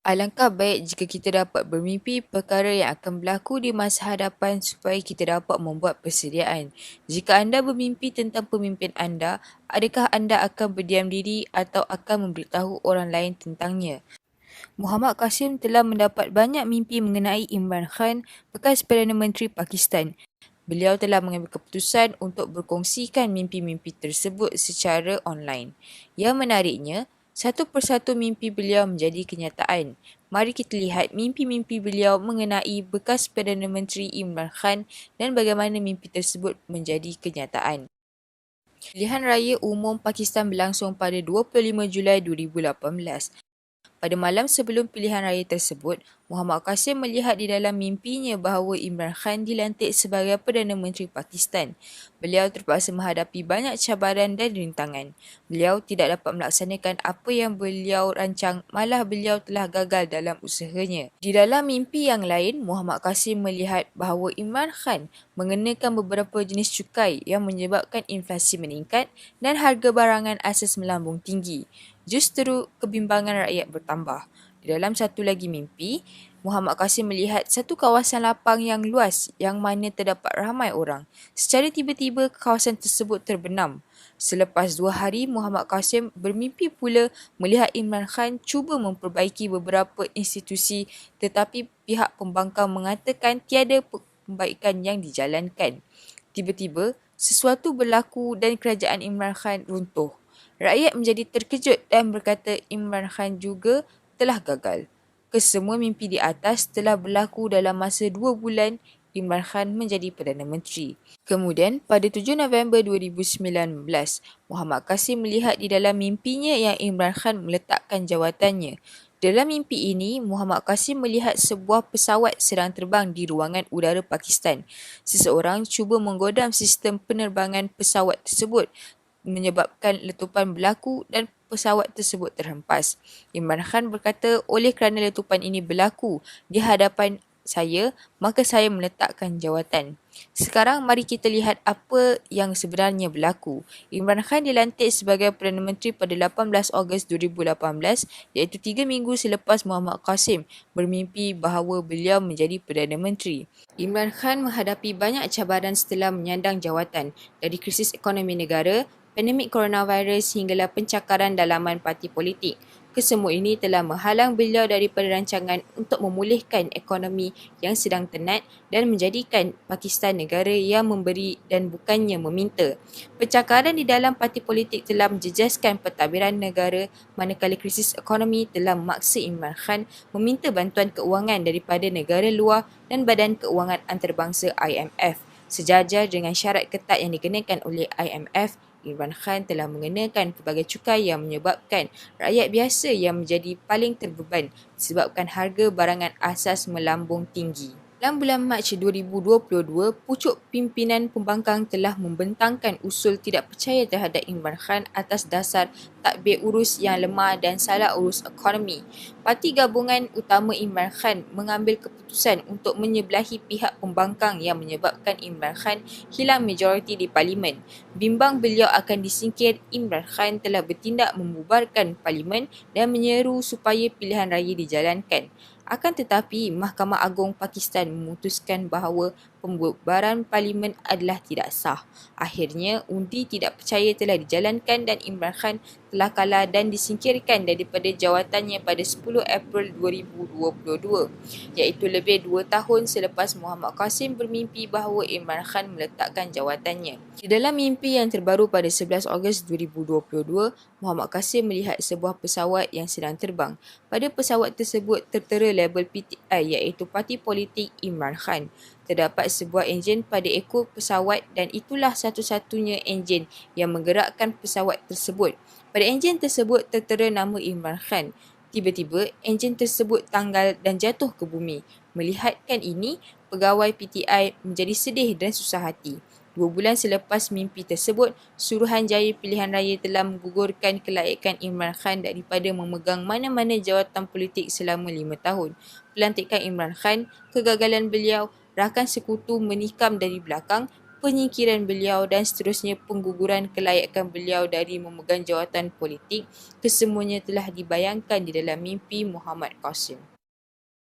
Alangkah baik jika kita dapat bermimpi perkara yang akan berlaku di masa hadapan supaya kita dapat membuat persediaan. Jika anda bermimpi tentang pemimpin anda, adakah anda akan berdiam diri atau akan memberitahu orang lain tentangnya? Muhammad Qasim telah mendapat banyak mimpi mengenai Imran Khan, bekas Perdana Menteri Pakistan. Beliau telah mengambil keputusan untuk berkongsikan mimpi-mimpi tersebut secara online. Yang menariknya, satu persatu mimpi beliau menjadi kenyataan. Mari kita lihat mimpi-mimpi beliau mengenai bekas Perdana Menteri Imran Khan dan bagaimana mimpi tersebut menjadi kenyataan. Pilihan Raya Umum Pakistan berlangsung pada 25 Julai 2018. Pada malam sebelum pilihan raya tersebut, Muhammad Qasim melihat di dalam mimpinya bahawa Imran Khan dilantik sebagai Perdana Menteri Pakistan. Beliau terpaksa menghadapi banyak cabaran dan rintangan. Beliau tidak dapat melaksanakan apa yang beliau rancang, malah beliau telah gagal dalam usahanya. Di dalam mimpi yang lain, Muhammad Qasim melihat bahawa Imran Khan mengenakan beberapa jenis cukai yang menyebabkan inflasi meningkat dan harga barangan asas melambung tinggi justru kebimbangan rakyat bertambah. Di dalam satu lagi mimpi, Muhammad Qasim melihat satu kawasan lapang yang luas yang mana terdapat ramai orang. Secara tiba-tiba, kawasan tersebut terbenam. Selepas dua hari, Muhammad Qasim bermimpi pula melihat Imran Khan cuba memperbaiki beberapa institusi tetapi pihak pembangkang mengatakan tiada perbaikan yang dijalankan. Tiba-tiba, sesuatu berlaku dan kerajaan Imran Khan runtuh. Rakyat menjadi terkejut dan berkata Imran Khan juga telah gagal. Kesemua mimpi di atas telah berlaku dalam masa dua bulan Imran Khan menjadi Perdana Menteri. Kemudian, pada 7 November 2019, Muhammad Qasim melihat di dalam mimpinya yang Imran Khan meletakkan jawatannya. Dalam mimpi ini, Muhammad Qasim melihat sebuah pesawat sedang terbang di ruangan udara Pakistan. Seseorang cuba menggodam sistem penerbangan pesawat tersebut menyebabkan letupan berlaku dan pesawat tersebut terhempas. Imran Khan berkata, oleh kerana letupan ini berlaku di hadapan saya, maka saya meletakkan jawatan. Sekarang mari kita lihat apa yang sebenarnya berlaku. Imran Khan dilantik sebagai Perdana Menteri pada 18 Ogos 2018 iaitu tiga minggu selepas Muhammad Qasim bermimpi bahawa beliau menjadi Perdana Menteri. Imran Khan menghadapi banyak cabaran setelah menyandang jawatan dari krisis ekonomi negara, pandemik coronavirus hinggalah pencakaran dalaman parti politik. Kesemua ini telah menghalang beliau daripada rancangan untuk memulihkan ekonomi yang sedang tenat dan menjadikan Pakistan negara yang memberi dan bukannya meminta. Pencakaran di dalam parti politik telah menjejaskan pentadbiran negara manakala krisis ekonomi telah memaksa Imran Khan meminta bantuan keuangan daripada negara luar dan Badan Keuangan Antarabangsa IMF sejajar dengan syarat ketat yang dikenakan oleh IMF Imran Khan telah mengenakan pelbagai cukai yang menyebabkan rakyat biasa yang menjadi paling terbeban disebabkan harga barangan asas melambung tinggi. Dalam bulan Mac 2022, pucuk pimpinan pembangkang telah membentangkan usul tidak percaya terhadap Imran Khan atas dasar takbir urus yang lemah dan salah urus ekonomi. Parti gabungan utama Imran Khan mengambil keputusan untuk menyebelahi pihak pembangkang yang menyebabkan Imran Khan hilang majoriti di parlimen. Bimbang beliau akan disingkir, Imran Khan telah bertindak membubarkan parlimen dan menyeru supaya pilihan raya dijalankan. Akan tetapi, Mahkamah Agung Pakistan memutuskan bahawa pembubaran parlimen adalah tidak sah. Akhirnya, undi tidak percaya telah dijalankan dan Imran Khan telah kalah dan disingkirkan daripada jawatannya pada 10 April 2022 iaitu lebih dua tahun selepas Muhammad Qasim bermimpi bahawa Imran Khan meletakkan jawatannya. Di dalam mimpi yang terbaru pada 11 Ogos 2022, Muhammad Qasim melihat sebuah pesawat yang sedang terbang. Pada pesawat tersebut tertera label PTI iaitu Parti Politik Imran Khan terdapat sebuah enjin pada ekor pesawat dan itulah satu-satunya enjin yang menggerakkan pesawat tersebut. Pada enjin tersebut tertera nama Imran Khan. Tiba-tiba, enjin tersebut tanggal dan jatuh ke bumi. Melihatkan ini, pegawai PTI menjadi sedih dan susah hati. Dua bulan selepas mimpi tersebut, Suruhanjaya Pilihan Raya telah menggugurkan kelayakan Imran Khan daripada memegang mana-mana jawatan politik selama lima tahun. Pelantikan Imran Khan, kegagalan beliau rakan sekutu menikam dari belakang, penyingkiran beliau dan seterusnya pengguguran kelayakan beliau dari memegang jawatan politik, kesemuanya telah dibayangkan di dalam mimpi Muhammad Qasim.